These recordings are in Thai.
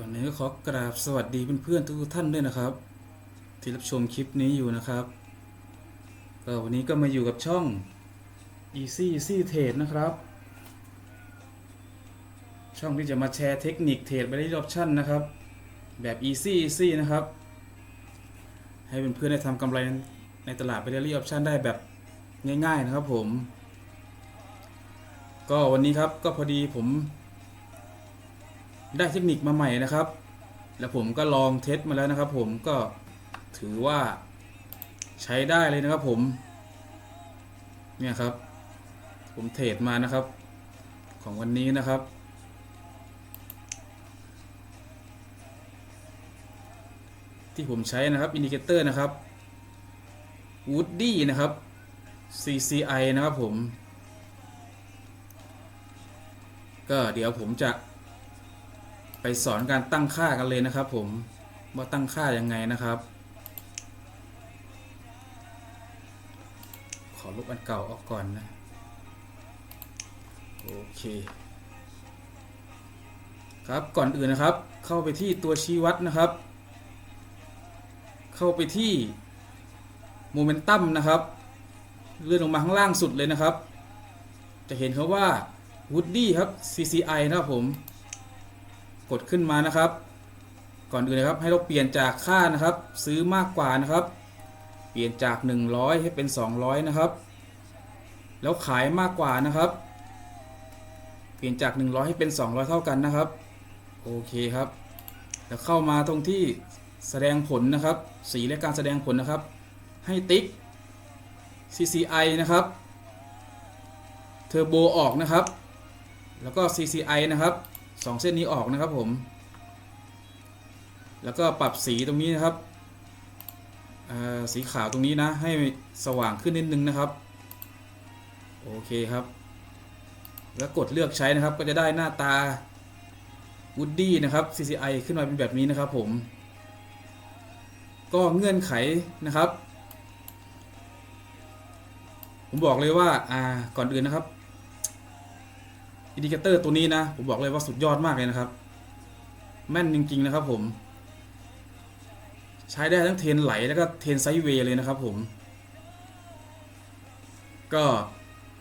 ก่อนนี้ก็ขอกราบสวัสดีเพื่อนๆทุกท่านด้วยนะครับ ที่รับชมคลิปนี้อยู่นะครับก็วันนี้ก็มาอยู่กับช่อง Easy Easy Trade นะครับ ช่องที่จะมาแชร์เทคนิคเทรดไปได้ออปชั่นนะครับ แบบ Easy Easy นะครับ ให้เพื่อนๆได้ทำกำไรในตลาดไปได้ออปชั่นได้แบบง่าย ๆนะครับผม ก็วันนี้ครับก็พอดีผม ได้เทคนิคมาใหม่นะครับ แล้วผมก็ลองเทสมาแล้วนะครับ ผมก็ถือว่าใช้ได้เลยนะครับผม เนี่ยครับ ผมเทรดมานะครับ ของวันนี้นะครับ ที่ผมใช้นะครับอินดิเคเตอร์นะครับ Woody นะครับ CCI นะครับผม ก็เดี๋ยวผมจะ ไปสอนการตั้งค่ากันเลยนะครับ ผมว่าตั้งค่ายังไงนะครับ ขอลบอันเก่าออกก่อนนะ โอเค ครับก่อนอื่นนะครับ เข้าไปที่ตัวชี้วัดนะครับ เข้าไปที่โมเมนตัมนะครับเลื่อนลงมาข้างล่างสุดเลยนะครับ จะเห็นเขาว่า Woody ครับ CCI นะครับผม กดขึ้นมานะครับ ก่อนอื่นนะครับให้เราเปลี่ยนจากค่านะครับ ซื้อมากกว่านะครับ เปลี่ยนจาก 100 ให้เป็น 200 นะครับ แล้วขายมากกว่านะครับ เปลี่ยนจาก 100 ให้เป็น 200 เท่ากันนะครับ โอเคครับ แล้วเข้ามาตรงที่แสดงผลนะครับ สีและการแสดงผลนะครับ ให้ติ๊ก CCI นะครับเทอร์โบออกนะครับ แล้วก็ CCI นะครับ สองเส้นนี้ออกนะครับผม แล้วก็ปรับสีตรงนี้นะครับ สีขาวตรงนี้นะ ให้สว่างขึ้นนิดนึงนะครับ โอเคครับ แล้วกดเลือกใช้นะครับ ก็จะได้หน้าตา Woody นะครับ CCI ขึ้นมาเป็นแบบนี้นะครับผม ก็เงื่อนไขนะครับ ผมบอกเลยว่า อ่า ก่อนอื่นนะครับ อินดิเคเตอร์ตัวนี้นะ ผมบอกเลยว่าสุดยอดมากเลยนะครับ แม่นจริง ๆ นะครับผม ใช้ได้ทั้งเทนไหลแล้วก็เทนไซด์เวย์เลยนะครับผม ก็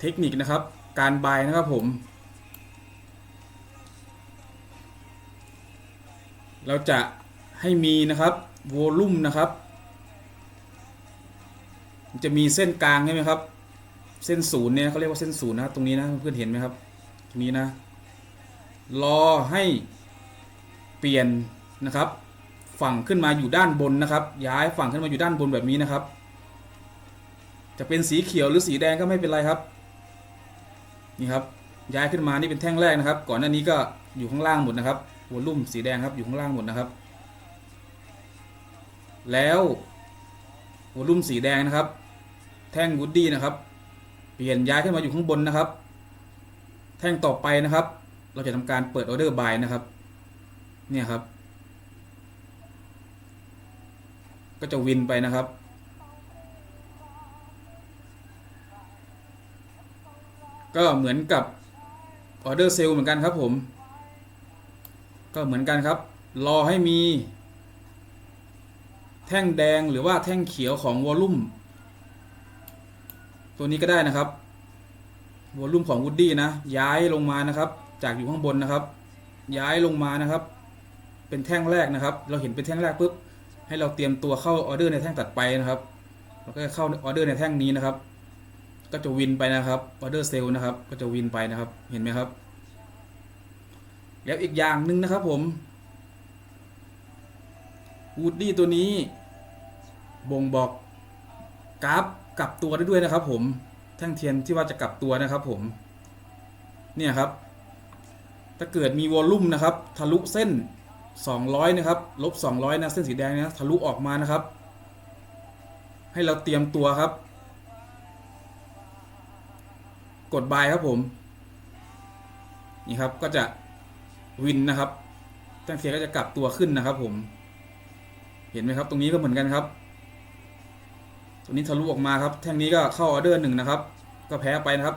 เทคนิคนะครับ การบายนะครับผม เราจะให้มีนะครับโวลูมนะครับ จะมีเส้นกลางใช่ไหมครับ เส้นศูนย์เนี่ยเขาเรียกว่าเส้นศูนย์นะครับตรงนี้นะเพื่อนเห็นไหมครับ ตรงนี้นะ รอให้เปลี่ยนนะครับ ฝั่งขึ้นมาอยู่ด้านบนนะครับ ย้ายฝั่งขึ้นมาอยู่ด้านบนแบบนี้นะครับ จะเป็นสีเขียวหรือสีแดงก็ไม่เป็นไรครับ นี่ครับ ย้ายขึ้นมานี่เป็นแท่งแรกนะครับ ก่อนหน้านี้ก็อยู่ข้างล่างหมดนะครับวอลลุ่มสีแดงครับอยู่ข้างล่างหมดนะครับ แล้ววอลลุ่มสีแดงนะครับ แท่งวูดดี้นะครับ เปลี่ยนย้ายขึ้นมาอยู่ข้างบนนะครับ แท่งต่อไปนะครับ เราจะทำการเปิดออเดอร์บายนะครับ เนี่ยครับ ก็จะวินไปนะครับ ก็เหมือนกับออเดอร์เซลเหมือนกันครับผม ก็เหมือนกันครับ รอให้มี แท่งแดงหรือว่าแท่งเขียวของวอลลุ่ม ตัวนี้ก็ได้นะครับ วอลลุ่มของ Woody นะ ย้ายลงมานะครับ จากอยู่ข้างบนนะครับ ย้ายลงมานะครับ เป็นแท่งแรกนะครับ เราเห็นเป็นแท่งแรกปุ๊บให้เราเตรียมตัวเข้าออเดอร์ในแท่งตัดไปนะครับเราก็จะเข้าออเดอร์ในแท่งนี้นะครับ ก็จะวินไปนะครับออเดอร์เซลนะครับ ก็จะวินไปนะครับ เห็นไหมครับ แล้วอีกอย่างหนึ่งนะครับผม Woody ตัวนี้ บ่งบอกกราฟกลับตัวได้ด้วยนะครับผม แท่งเทียนที่ว่าจะกลับตัวนะครับผม เนี่ยครับ ถ้าเกิดมีวอลลุ่มนะครับ ทะลุเส้น 200 นะครับ ลบ 200 นะ เส้นสีแดงนะทะลุออกมานะครับ ให้เราเตรียมตัวครับ กดบายครับผม นี่ครับ ก็จะวินนะครับแท่งเทียนก็จะกลับตัวขึ้นนะครับผม เห็นไหมครับ ตรงนี้ก็เหมือนกันครับ ตัวนี้ทะลุออกมาครับ แท่งนี้ก็เข้าออเดอร์หนึ่งนะครับ ก็แพ้ไปนะครับ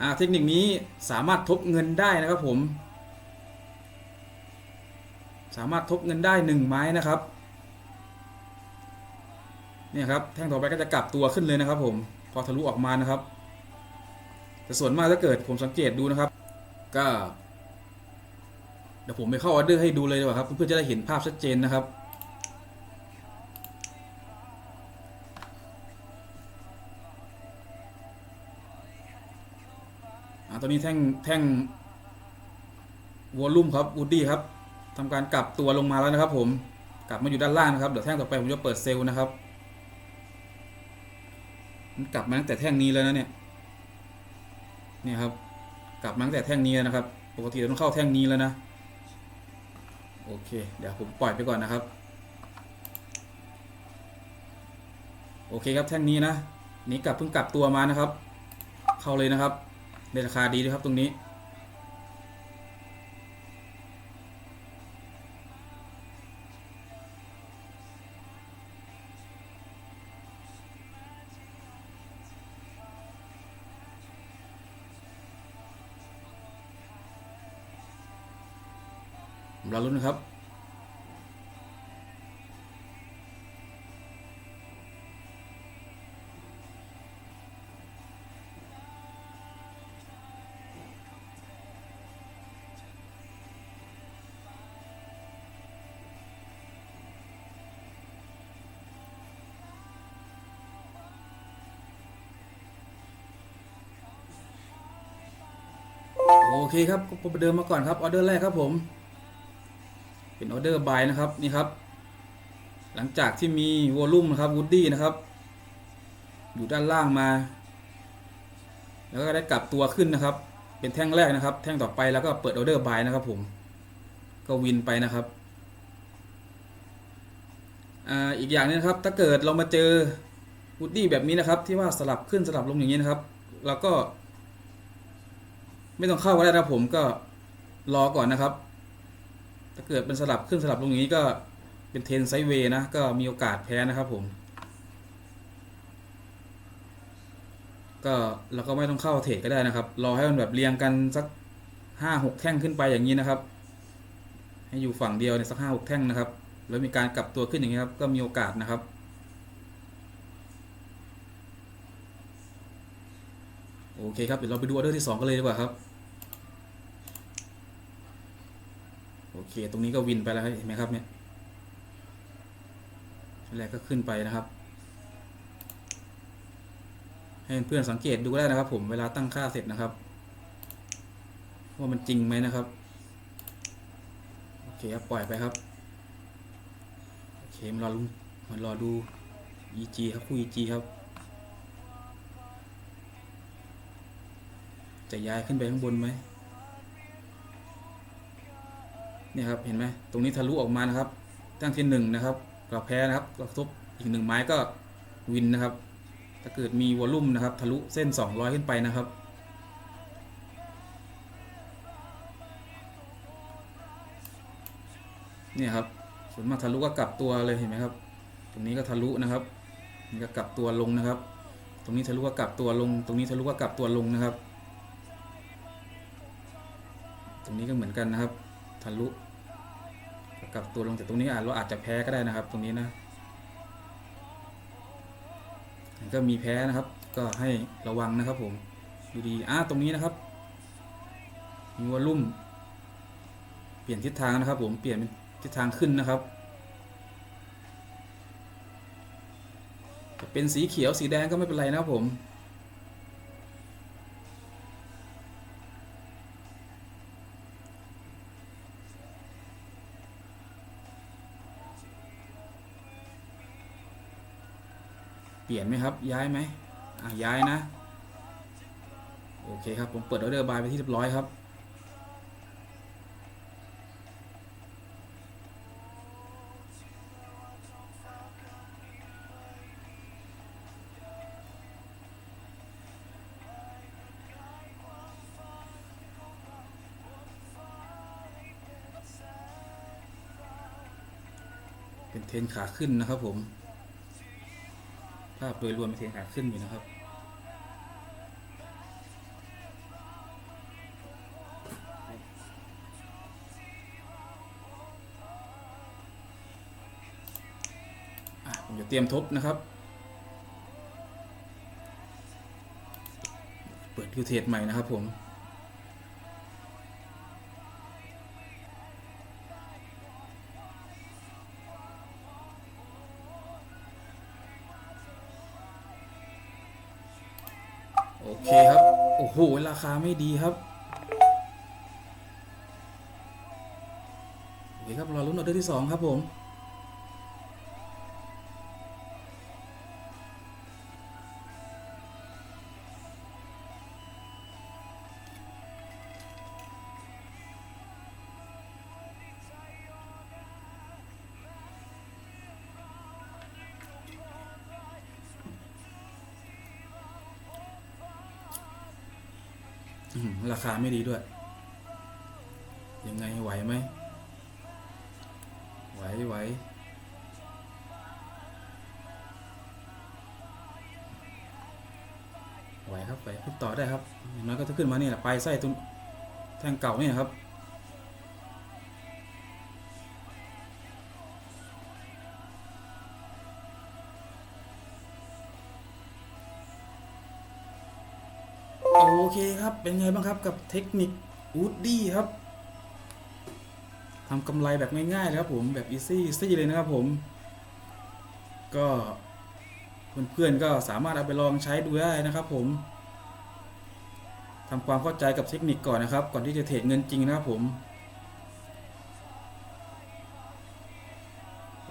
อ่า เทคนิคนี้สามารถทบเงินได้นะครับผม สามารถทบเงินได้หนึ่งไม้นะครับ เนี่ยครับ แท่งต่อไปก็จะกลับตัวขึ้นเลยนะครับ ผม พอทะลุออกมานะครับ แต่ส่วนมากถ้าเกิดผมสังเกตดูนะครับ ก็เดี๋ยวผมไปเข้าออเดอร์ให้ดูเลยดีกว่าครับ เพื่อจะได้เห็นภาพชัดเจนนะครับ ตอนนี้แท่งแท่งวอลลุ่มครับวูดดี้ครับทำการกลับตัวลงมาแล้วนะครับ ผมกลับมาอยู่ด้านล่างนะครับเดี๋ยวแท่งต่อไปผมจะเปิดเซลล์นะครับมันกลับมาตั้งแต่แท่งนี้แล้วนะเนี่ยเนี่ยครับ กลับมาตั้งแต่แท่งนี้นะครับ ปกติเราต้องเข้าแท่งนี้แล้วนะโอเค เดี๋ยวผมปล่อยไปก่อนนะครับ โอเคครับแท่งนี้นะ นี่กลับเพิ่งกลับตัวมานะครับ เข้าเลยนะครับ ในราคาดีด้วยครับตรงนี้รอรุ้นนะครับ เคครับก็ประเดิมมาก่อนครับออเดอร์แรกครับผม เป็นออเดอร์บายนะครับนี่ครับ หลังจากที่มีวอลลุ่มนะครับวูดดี้นะครับ อยู่ด้านล่างมา แล้วก็ได้กลับตัวขึ้นนะครับ เป็นแท่งแรกนะครับ แท่งต่อไปแล้วก็เปิดออเดอร์บายนะครับ ผม ก็วินไปนะครับอ่าอีกอย่างนึงนะครับถ้าเกิดเรามาเจอวูดดี้แบบนี้นะครับ ที่ว่าสลับขึ้นสลับลงอย่างนี้นะครับ แล้วก็ ไม่ต้องเข้าก็ได้ครับผมก็รอก่อนนะครับ ถ้าเกิดเป็นสลับขึ้นสลับลงอย่างนี้ก็เป็นเทนไซเวย์นะ ก็มีโอกาสแพ้นะครับผม ก็เราก็ไม่ต้องเข้าเทรดก็ได้นะครับ รอให้มันแบบเรียงกันสักห้าหกแท่งขึ้นไปอย่างนี้นะครับ ให้อยู่ฝั่งเดียวเนี่ยสักห้าหกแท่งนะครับ แล้วมีการกลับตัวขึ้นอย่างนี้ครับ ก็มีโอกาสนะครับโอเคครับ เดี๋ยวเราไปดูออเดอร์ที่สองกันเลยดีกว่าครับ โอ เค ตรงนี้ก็วินไปแล้วเห็นไหมครับเนี่ยชั้นแรกก็ขึ้นไปนะครับ ให้เพื่อนสังเกตดูได้นะครับ ผมเวลาตั้งค่าเสร็จนะครับ ว่ามันจริงไหมนะครับ โอเคครับปล่อยไปครับ โอเคมารอลุ้นมารอดู EG ครับคู่ EG ครับ จะย้ายขึ้นไปข้างบนไหม นี่ยครับเห็นไหมตรงนี้ทะลุออกมานะครับตั้งที่หนึ่งนะครับเราแพ้นะครับเราทุบอีกหนึ่งไม้ก็วินนะครับ ถ้าเกิดมีวอลลุ่มนะครับ ทะลุเส้น 200 ขึ้นไปนะครับเนี่ยครับส่วนมากทะลุก็กลับตัวเลยเห็นไหมครับ ตรงนี้ก็ทะลุนะครับนี่ก็กลับตัวลงนะครับ ตรงนี้ทะลุก็กลับตัวลง ตรงนี้ทะลุก็กลับตัวลงนะครับ ตรงนี้ก็เหมือนกันนะครับ ทะลุ กลับตัวลงแต่ตรงนี้อาจเราอาจจะแพ้ก็ได้นะครับ ตรงนี้นะก็มีแพ้นะครับ ก็ให้ระวังนะครับผมดูดีอ่าตรงนี้นะครับมีวอลลุ่ม เปลี่ยนทิศทางนะครับ ผมเปลี่ยนเป็นทิศทางขึ้นนะครับ จะเป็นสีเขียวสีแดงก็ไม่เป็นไรนะครับผม เปลี่ยนไหมครับ ย้ายไหมอะย้ายนะ โอเคครับ ผมเปิดออเดอร์บายไปที่เรียบร้อยครับ เป็นเทนขาขึ้นนะครับผม ภาพโดยรวมเป็นเสียงขาขึ้นอยู่นะครับ ผมจะเตรียมทบนะครับ เปิดคิวเทสใหม่นะครับผม โอเคครับ โอ้โห ราคาไม่ดีครับโอเคครับรอลุ้นออเดอร์ที่สองครับผม ราคาไม่ดีด้วย ยังไงไหวไหม ไหวไหวไหวครับไหวขึ้นต่อได้ครับอย่างน้อยก็จะขึ้นมานี่แหละปลายไส้ตรงแทงเก่านี่นะครับ ครับ เป็นไงบ้างครับกับเทคนิควูดดี้ครับทำกำไรแบบง่ายๆเลยครับผมแบบอีซี่ซี่เลยนะครับผม ก็เพื่อนๆก็สามารถเอาไปลองใช้ดูได้นะครับผมทำความเข้าใจกับเทคนิคก่อนนะครับ ก่อนที่จะเทรดเงินจริงนะครับผม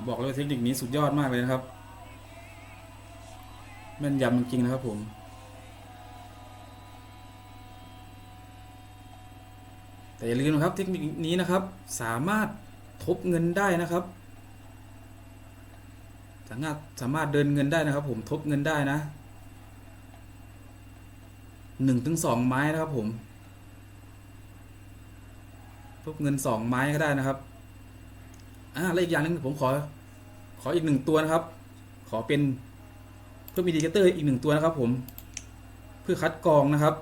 บอกเลยว่าเทคนิคนี้สุดยอดมากเลยนะครับแม่นยำจริงๆนะครับผม แต่อย่าลืมนะครับเทคนิคนี้นะครับสามารถทบเงินได้นะครับ สามารถสามารถเดินเงินได้นะครับ ผมทบเงินได้นะหนึ่งถึงสองไม้นะครับผมทบเงินสองไม้ก็ได้นะครับอ่าแล้วอีกอย่างหนึงผมขอ ขออีกหนึ่งตัวนะครับ ขอเป็นเพิ่มอินดิเคเตอร์อีกหนึ่งตัวนะครับ ผมเพื่อคัดกรองนะครับ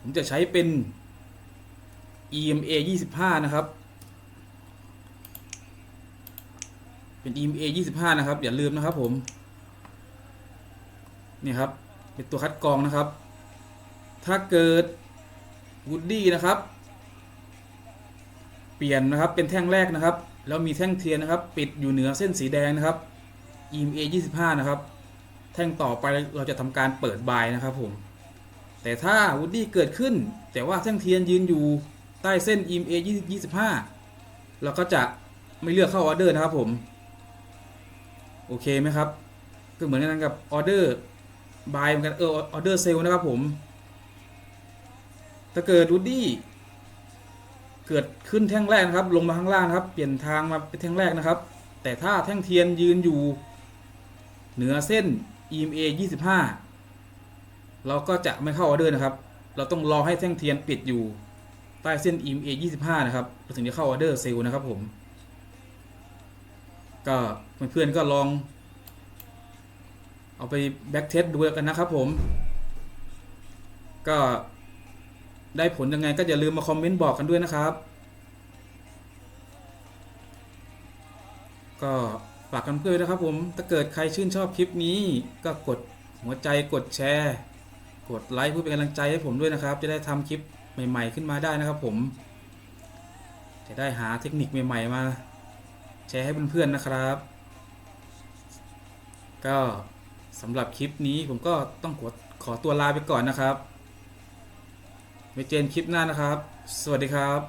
ผมจะใช้เป็น EMA 25 นะครับ เป็น EMA 25 นะครับ อย่าลืมนะครับผม นี่ครับ เป็นตัวคัดกรองนะครับ ถ้าเกิด Woody นะครับ เปลี่ยนนะครับ เป็นแท่งแรกนะครับ แล้วมีแท่งเทียนนะครับ ปิดอยู่เหนือเส้นสีแดงนะครับ EMA 25 นะครับ แท่งต่อไปเราจะทำการเปิดบายนะครับผม แต่ถ้า Woody เกิดขึ้น แต่ว่าแท่งเทียนยืนอยู่ ใต้เส้น EMA 25เราก็จะไม่เลือกเข้าออเดอร์นะครับผม โอเคไหมครับ ก็เหมือนกันกับออเดอร์บายเหมือนกันเออออเดอร์เซลนะครับผม ถ้าเกิดรูดี้เกิดขึ้นแท่งแรกนะครับ ลงมาข้างล่างครับ เปลี่ยนทางมาเป็นแท่งแรกนะครับ แต่ถ้าแท่งเทียนยืนอยู่เหนือเส้น EMA 25 เราก็จะไม่เข้าออเดอร์นะครับ เราต้องรอให้แท่งเทียนปิดอยู่ ต้เส้น EMA 25 นะครับเราถึงจะเข้าออเดอร์เซลล์นะครับผม ก็เพื่อนๆก็ลอง เอาไปแบ็กเทสดูกันนะครับผม ก็ได้ผลยังไงก็อย่าลืมมาคอมเมนต์บอกกันด้วยนะครับ ก็ฝากกันเพื่อนๆนะครับผม ถ้าเกิดใครชื่นชอบคลิปนี้ ก็กดหัวใจกดแชร์ กดไลค์เพื่อเป็นกำลังใจให้ผมด้วยนะครับ จะได้ทำคลิป ใหม่ ๆ ขึ้นมาได้นะครับผมจะได้หาเทคนิคใหม่ ๆ มาแชร์ให้เพื่อนๆนะครับ ก็สำหรับคลิปนี้ผมก็ต้องขอขอตัวลาไปก่อนนะครับไว้เจนคลิปหน้านะครับ สวัสดีครับ